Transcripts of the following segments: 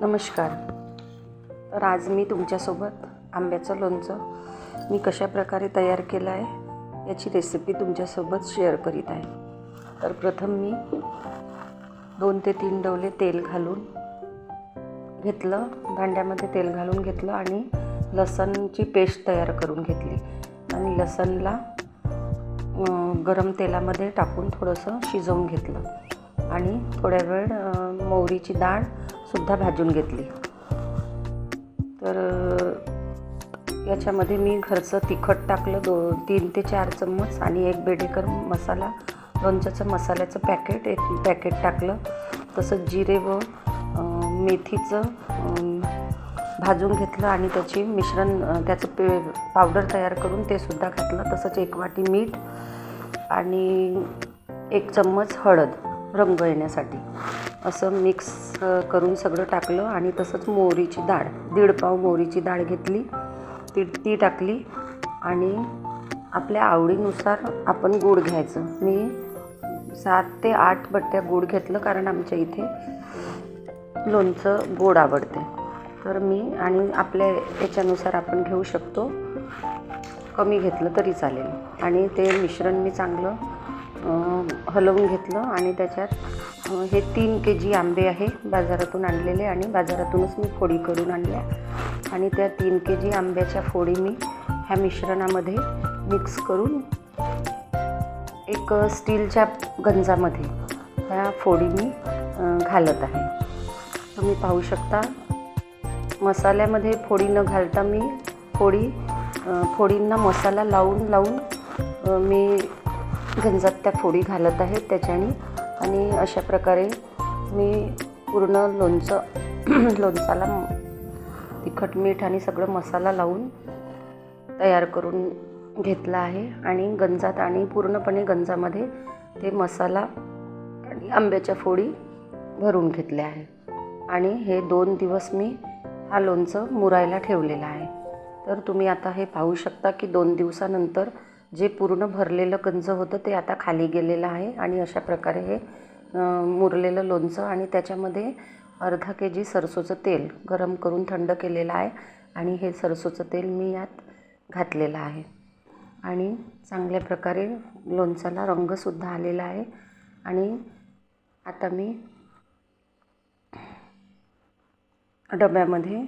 नमस्कार. तर आज मी तुमच्यासोबत आंब्याचं लोणचं मी कशा प्रकारे तयार केलं आहे याची रेसिपी तुमच्यासोबत शेअर करीत आहे. तर प्रथम मी दोन ते तीन डवले तेल घालून घेतलं भांड्यामध्ये तेल घालून घेतलं आणि लसणची पेस्ट तयार करून घेतली. आणि लसणला गरम तेलामध्ये टाकून थोडंसं शिजवून घेतलं. आणि थोड्या वेळ मोहरीची डाळ सुद्धा भाजून घेतली. तर याच्यामध्ये मी घरचं तिखट टाकलं दो तीन ते चार चम्मच आणि एक बेडेकर मसाला लोणच्याचं मसाल्याचं पॅकेट एक पॅकेट टाकलं. तसंच जिरे व मेथीचं भाजून घेतलं आणि त्याची मिश्रण त्याचं पे पावडर तयार करून ते सुद्धा घातलं. तसंच एक वाटी मीठ आणि एक चम्मच हळद रंग येण्यासाठी. असं मिक्स करून सगळं टाकलं आणि तसंच मोहरीची डाळ दीड पाव मोहरीची डाळ घेतली. ती ती टाकली आणि आपल्या आवडीनुसार आपण गूळ घ्यायचं. मी सात ते आठ बट्ट्या गूळ घेतलं कारण आमच्या इथे लोणचं गोड आवडते. तर मी आणि आपल्या याच्यानुसार आपण घेऊ शकतो. कमी घेतलं तरी चालेल. आणि ते मिश्रण मी चांगलं हलवून घेतलं आणि त्याच्यात हे तीन के जी आंबे आहे बाजारातून आणलेले आणि बाजारातूनच मी फोडी करून आणल्या. आणि त्या तीन के जी आंब्याच्या फोडी मी ह्या मिश्रणामध्ये मिक्स करून एक स्टीलच्या गंजामध्ये ह्या फोडी मी घालत आहे. तुम्ही पाहू शकता मसाल्यामध्ये फोडी न घालता मी फोडी फोडींना मसाला लावून लावून मी गंजात त्या फोडी घालत आहे. त्याच्याने आणि अशा प्रकारे मी पूर्ण लोणचं लोणचाला तिखट मीठ आणि सगळं मसाला लावून तयार करून घेतला आहे. आणि गंजात आणि पूर्णपणे गंजामध्ये ते मसाला आणि आंब्याच्या फोडी भरून घेतले आहे. आणि हे दोन दिवस मी हा लोणचं मुरायला ठेवलेला आहे. तर तुम्ही आता हे पाहू शकता की दोन दिवसानंतर जे पूर्ण भरलेलं गंज होतं ते आता खाली गेलेलं आहे आणि अशा प्रकारे हे मुरलेलं लोणचं आणि त्याच्यामध्ये अर्धा के जी सरसोचं तेल गरम करून थंड केलेलं आहे आणि हे सरसोचं तेल मी यात घातलेलं आहे. आणि चांगल्या प्रकारे लोणचाला रंगसुद्धा आलेला आहे आणि आता मी डब्यामध्ये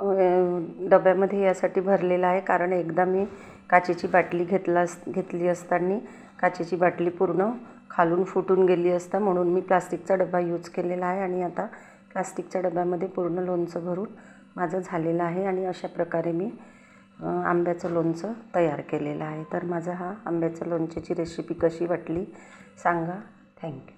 डब्यामध्ये यासाठी भरलेला आहे. कारण एकदा मी काचेची बाटली घेतला अस घेतली असताना काचेची बाटली पूर्ण खालून फुटून गेली असता म्हणून मी प्लास्टिकचा डबा यूज केलेला आहे आणि आता प्लास्टिकच्या डब्यामध्ये पूर्ण लोणचं भरून माझं झालेलं आहे आणि अशा प्रकारे मी आंब्याचं लोणचं तयार केलेलं आहे. तर माझा हा आंब्याचं लोणच्याची रेसिपी कशी वाटली सांगा. थँक्यू